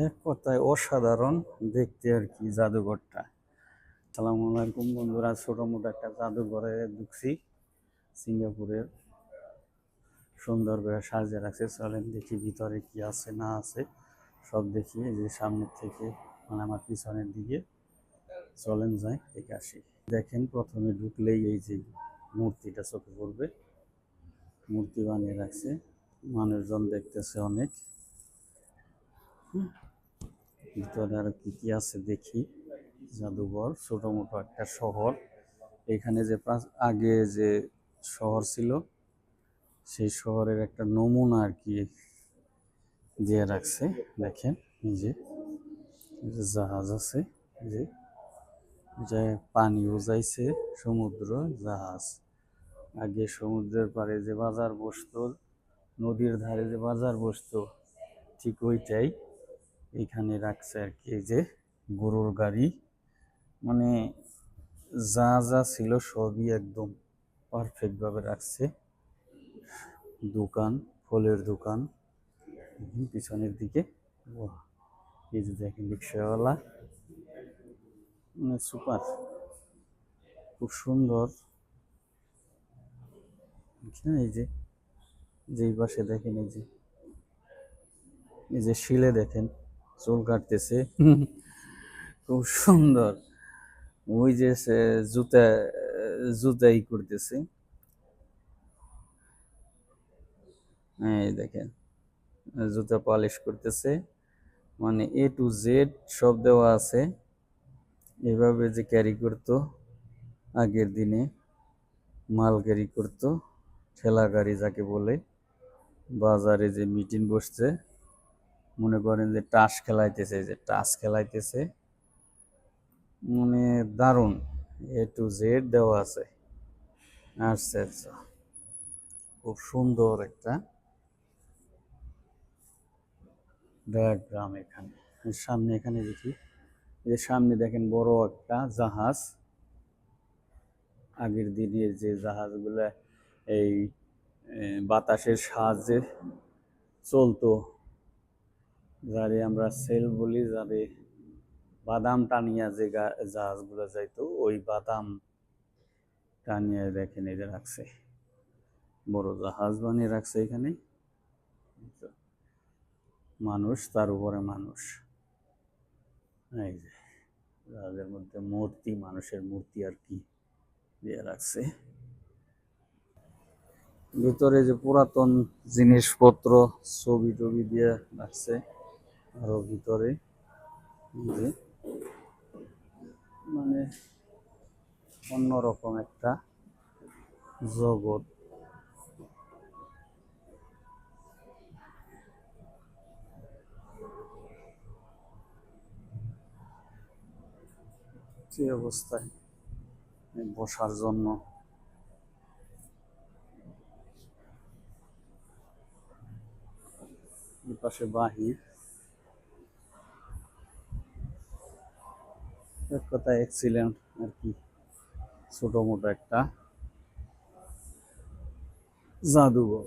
এক কথায় অসাধারণ দেখতে আর কি জাদুঘরটা। সালামু আলাইকুম বন্ধুরা ছোট মোটো একটা জাদুঘরে ঢুকছি, সিঙ্গাপুরের সুন্দর করে সাজিয়ে রাখছে। চলেন দেখি ভিতরে কি আছে, না আছে। সব দেখি যে সামনের থেকে মানে আমার পিছনের দিকে। চলেন যাই, দেখে আসি। দেখেন, প্রথমে ঢুকলেই এই যে মূর্তিটা চোখে পড়বে। মূর্তি বানিয়ে রাখছে। মানুষজন দেখতেছে অনেক। হুম। ভিতরে আর কি কি আছে দেখি। জাদুঘর, ছোট মোটো একটা শহর। এখানে যে আগে যে শহর ছিল, সেই শহরের একটা নমুনা আর কি দিয়ে রাখছে। দেখেন যে জাহাজ আছে যে যে পানি উজাইছে সমুদ্র, জাহাজ। আগে সমুদ্রের পাড়ে যে বাজার বসতো, নদীর ধারে যে বাজার বসতো, ঠিক ওইটাই। এইখানে রাখছে আর কি, এই যে গরুর গাড়ি। মানে যা যা ছিল সবই একদম পারফেক্টভাবে রাখছে। দোকান, ফলের দোকান পিছনের দিকে। এই যে দেখেন রিক্সাওয়ালা। মানে সুপার, খুব সুন্দর। এই যে, যেই পাশে দেখেন, এই যে এই যে শিলে দেখেন। চুল কাটতেছে। খুব সুন্দর। ওই যে সে জুতা জুতাই করতেছে। এই দেখেন জুতা পালিশ করতেছে। মানে এ টু জেড সব দেওয়া আছে। এভাবে যে ক্যারি করতো আগের দিনে মাল ক্যারি করতো ঠেলা গাড়ি যাকে বলে বাজারে যে মিটিং বসছে মনে করেন যে টাস খেলাইতেছে, যে টাস খেলাইতেছে মানে দারুণ এ টু জেড দেওয়া আছে। আচ্ছা আচ্ছা খুব সুন্দর একটা ডায়াগ্রাম এখানে। সামনে এখানে দেখি যে সামনে দেখেন বড় একটা জাহাজ। আগের দিনের যে জাহাজগুলো এই বাতাসের সাহায্যে চলতো। যারে আমরা সেল বলি, যারে বাদাম টানিয়া যে জাহাজগুলো যাইতো, ওই বাদাম টানিয়া দেখেন যে রাখছে। বড় জাহাজ বানিয়ে রাখছে এখানে। মানুষ, তার উপরে মানুষ। এই যে, জাহাজের মধ্যে মূর্তি, মানুষের মূর্তি আর কি দিয়ে রাখছে। ভিতরে যে পুরাতন জিনিসপত্র ছবি টবি দিয়ে রাখছে। আরও ভিতরে মানে অন্যরকম একটা জগৎ। কি অবস্থায়? বসার জন্য। পাশে বাহির। এক কথা এক্সিলেন্ট আর কি। ছোট মোটো একটা জাদুঘর।